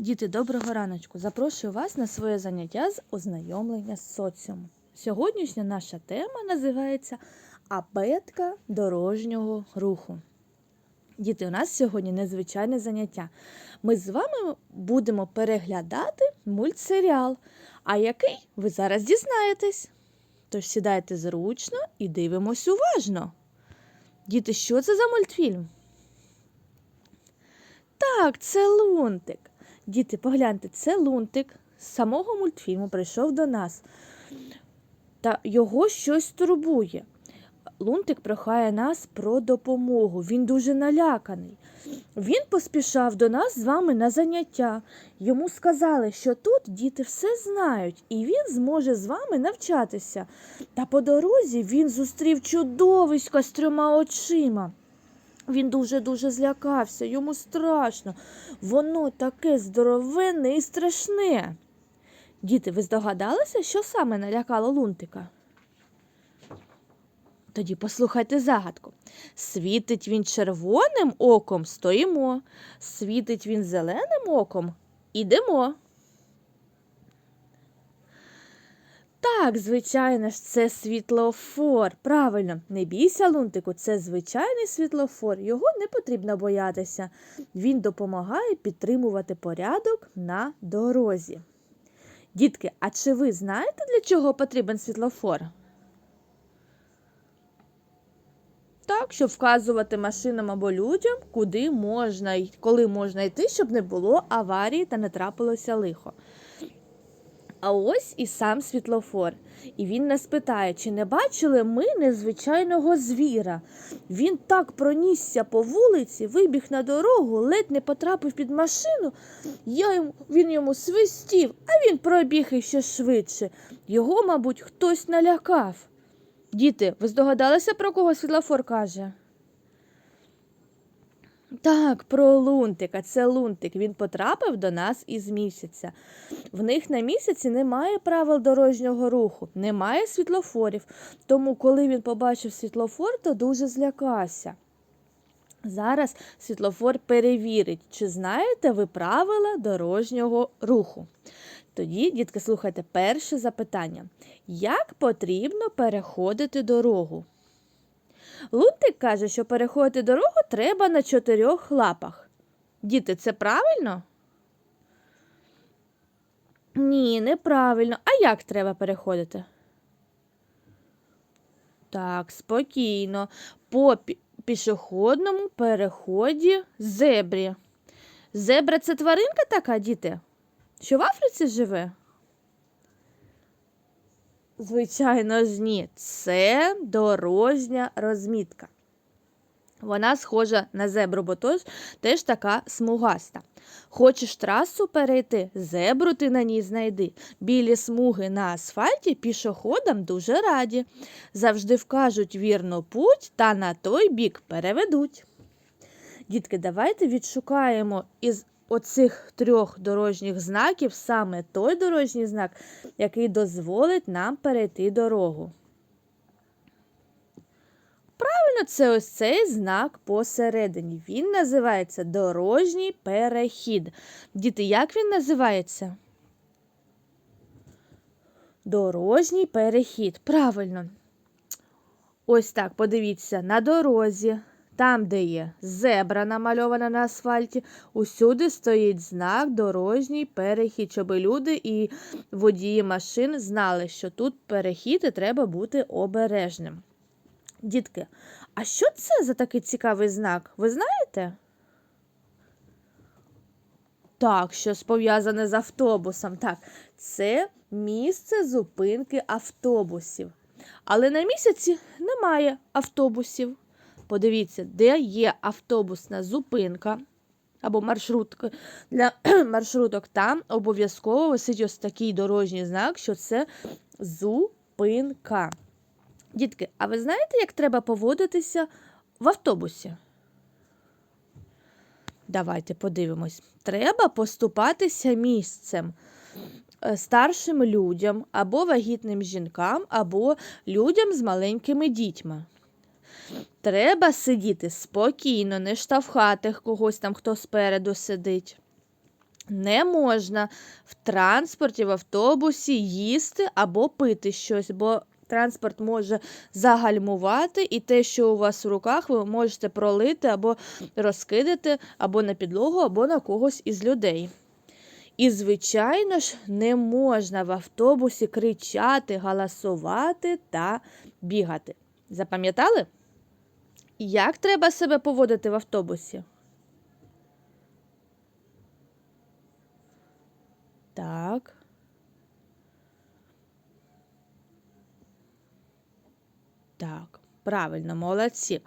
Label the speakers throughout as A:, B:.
A: Діти, доброго раночку! Запрошую вас на своє заняття з ознайомлення з соціумом. Сьогоднішня наша тема називається Абетка дорожнього руху. Діти, у нас сьогодні незвичайне заняття. Ми з вами будемо переглядати мультсеріал, а який ви зараз дізнаєтесь. Тож сідайте зручно і дивимось уважно. Діти, що це за мультфільм? Так, це лунтик. Діти, погляньте, це лунтик з самого мультфільму прийшов до нас. Та його щось турбує. Лунтик прохає нас про допомогу. Він дуже наляканий. Він поспішав до нас з вами на заняття. Йому сказали, що тут діти все знають, і він зможе з вами навчатися. Та по дорозі він зустрів чудовисько з трьома очима. Він дуже-дуже злякався, йому страшно. Воно таке здоровенне і страшне. Діти, ви здогадалися, що саме налякало лунтика? Тоді послухайте загадку. Світить він червоним оком, стоїмо. Світить він зеленим оком, ідемо. Так, звичайно ж, це світлофор. Правильно, не бійся, лунтику, це звичайний світлофор. Його не потрібно боятися. Він допомагає підтримувати порядок на дорозі. Дітки, а чи ви знаєте, для чого потрібен світлофор? Так, щоб вказувати машинам або людям, куди можна коли можна йти, щоб не було аварії та не трапилося лихо. А ось і сам світлофор. І він нас питає, чи не бачили ми незвичайного звіра. Він так пронісся по вулиці, вибіг на дорогу, ледь не потрапив під машину. Я йому, він йому свистів, а він пробіг іще швидше. Його, мабуть, хтось налякав. Діти, ви здогадалися, про кого світлофор каже? Так, про лунтика. Це лунтик. Він потрапив до нас із місяця. В них на місяці немає правил дорожнього руху, немає світлофорів. Тому, коли він побачив світлофор, то дуже злякався. Зараз світлофор перевірить, чи знаєте ви правила дорожнього руху. Тоді, дітки, слухайте, перше запитання: як потрібно переходити дорогу? Лунтик каже, що переходити дорогу треба на чотирьох лапах. Діти, це правильно? Ні, неправильно. А як треба переходити? Так, спокійно. По пішохідному переході зебрі. Зебра це тваринка така, діти? Що в Африці живе? Звичайно ж ні. Це дорожня розмітка. Вона схожа на зебру, бо тож теж така смугаста. Хочеш трасу перейти, зебру ти на ній знайди. Білі смуги на асфальті пішоходам дуже раді. Завжди вкажуть вірно путь та на той бік переведуть. Дітки, давайте відшукаємо із оцих трьох дорожніх знаків саме той дорожній знак, який дозволить нам перейти дорогу. Правильно, це ось цей знак посередині. Він називається дорожній перехід. Діти, як він називається? Дорожній перехід. Правильно. Ось так, подивіться, на дорозі, там, де є зебра намальована на асфальті, усюди стоїть знак дорожній перехід, щоб люди і водії машин знали, що тут перехід і треба бути обережним. Дітки, а що це за такий цікавий знак? Ви знаєте? Так, щось пов'язане з автобусом. Так, це місце зупинки автобусів. Але на місяці немає автобусів. Подивіться, де є автобусна зупинка або маршрутка для маршруток, там обов'язково висить ось такий дорожній знак, що це зупинка. Дітки, а ви знаєте, як треба поводитися в автобусі? Давайте подивимось. Треба поступатися місцем е, старшим людям, або вагітним жінкам, або людям з маленькими дітьми. Треба сидіти спокійно, не штовхати когось там, хто спереду сидить. Не можна в транспорті, в автобусі їсти або пити щось, бо транспорт може загальмувати, і те, що у вас в руках, ви можете пролити або розкидати або на підлогу, або на когось із людей. І, звичайно ж, не можна в автобусі кричати, галасувати та бігати. Запам'ятали? Як треба себе поводити в автобусі? Так. Так, правильно, молодці.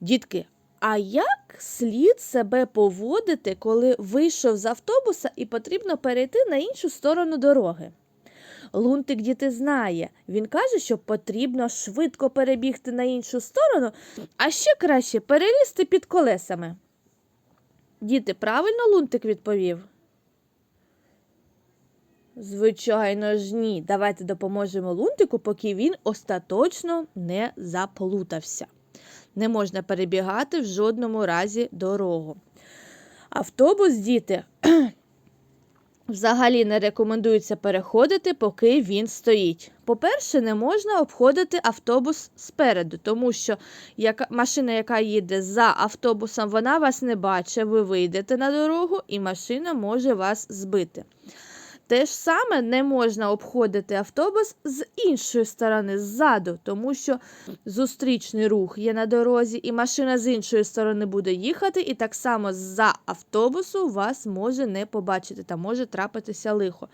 A: Дітки, а як слід себе поводити, коли вийшов з автобуса і потрібно перейти на іншу сторону дороги? Лунтик діти знає. Він каже, що потрібно швидко перебігти на іншу сторону, а ще краще перелізти під колесами. Діти, правильно Лунтик відповів? Звичайно ж, ні. Давайте допоможемо Лунтику, поки він остаточно не заплутався. Не можна перебігати в жодному разі дорогу. Автобус, діти, взагалі не рекомендується переходити, поки він стоїть. По-перше, не можна обходити автобус спереду, тому що яка, машина, яка їде за автобусом, вона вас не бачить, ви вийдете на дорогу і машина може вас збити. Те ж саме не можна обходити автобус з іншої сторони, ззаду, тому що зустрічний рух є на дорозі, і машина з іншої сторони буде їхати, і так само за автобусу вас може не побачити та може трапитися лихо.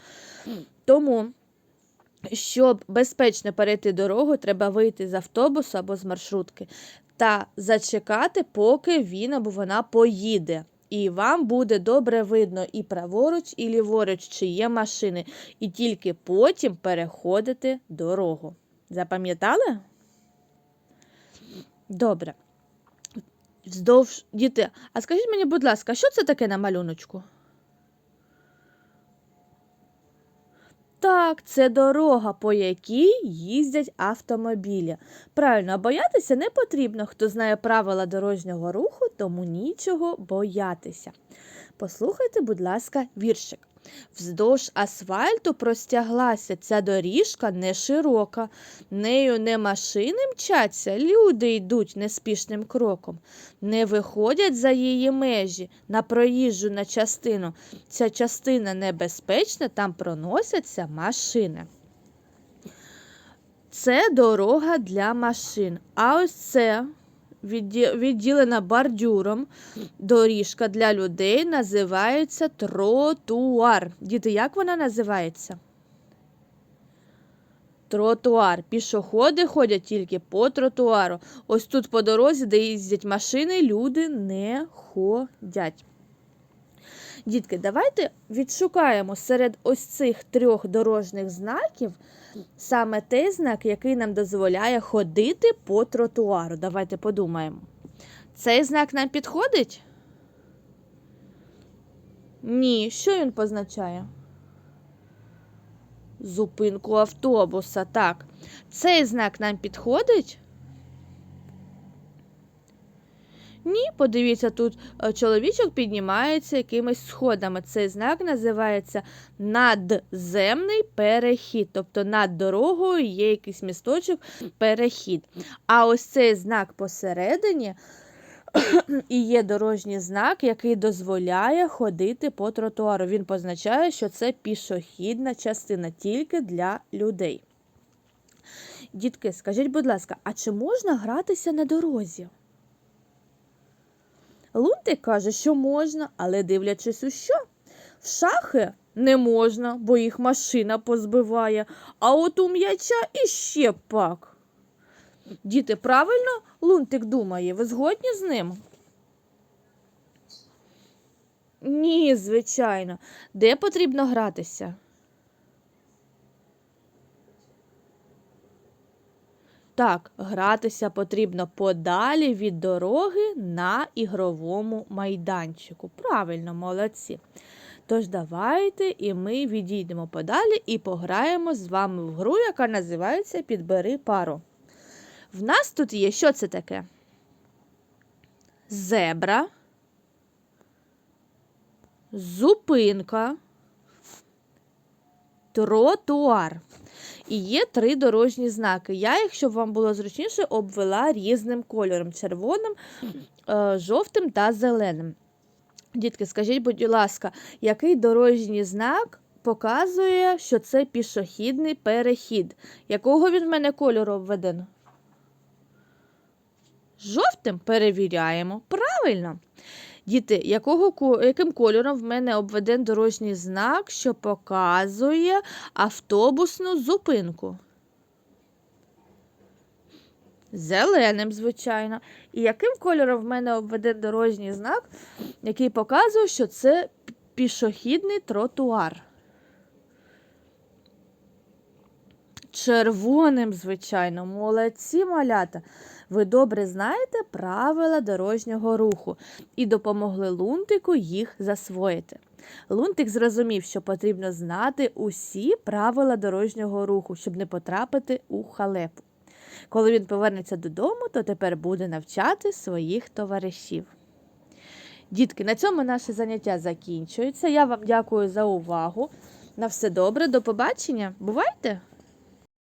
A: Тому, щоб безпечно перейти дорогу, треба вийти з автобусу або з маршрутки та зачекати, поки він або вона поїде. І вам буде добре видно і праворуч, і ліворуч, чи є машини, і тільки потім переходити дорогу. Запам'ятали? Добре. Вздовж діти. А скажіть мені, будь ласка, що це таке на малюночку? Так, це дорога, по якій їздять автомобілі. Правильно, боятися не потрібно. Хто знає правила дорожнього руху, тому нічого боятися. Послухайте, будь ласка, віршик. Вздовж асфальту простяглася ця доріжка не широка. Нею не машини мчаться, люди йдуть неспішним кроком. Не виходять за її межі на проїжджу на частину. Ця частина небезпечна, там проносяться машини. Це дорога для машин. А ось це відділена бордюром доріжка для людей називається тротуар. Діти, як вона називається? Тротуар. Пішоходи ходять тільки по тротуару. Ось тут по дорозі, де їздять машини, люди не ходять. Дітки, давайте відшукаємо серед ось цих трьох дорожніх знаків саме той знак, який нам дозволяє ходити по тротуару. Давайте подумаємо. Цей знак нам підходить? Ні. Що він позначає? Зупинку автобуса. Так. Цей знак нам підходить? Ні, подивіться, тут е, чоловічок піднімається якимись сходами. Цей знак називається надземний перехід. Тобто над дорогою є якийсь місточок перехід. А ось цей знак посередині і є дорожній знак, який дозволяє ходити по тротуару. Він позначає, що це пішохідна частина тільки для людей. Дітки, скажіть, будь ласка, а чи можна гратися на дорозі? Лунтик каже, що можна, але дивлячись у що? В шахи не можна, бо їх машина позбиває, а от у м'яча іще пак. Діти, правильно Лунтик думає, ви згодні з ним? Ні, звичайно. Де потрібно гратися? Так, гратися потрібно подалі від дороги на ігровому майданчику. Правильно, молодці. Тож давайте і ми відійдемо подалі і пограємо з вами в гру, яка називається Підбери пару. В нас тут є що це таке? Зебра, зупинка, тротуар. І є три дорожні знаки. Я їх, щоб вам було зручніше, обвела різним кольором: червоним, е, жовтим та зеленим. Дітки, скажіть, будь ласка, який дорожній знак показує, що це пішохідний перехід? Якого він в мене кольору обведено? Жовтим перевіряємо. Правильно. Діти, якого, яким кольором в мене обведен дорожній знак, що показує автобусну зупинку? Зеленим, звичайно. І яким кольором в мене обведен дорожній знак, який показує, що це пішохідний тротуар? Червоним, звичайно, молодці малята. Ви добре знаєте правила дорожнього руху і допомогли Лунтику їх засвоїти. Лунтик зрозумів, що потрібно знати усі правила дорожнього руху, щоб не потрапити у халепу. Коли він повернеться додому, то тепер буде навчати своїх товаришів. Дітки, на цьому наше заняття закінчується. Я вам дякую за увагу. На все добре, до побачення. Бувайте!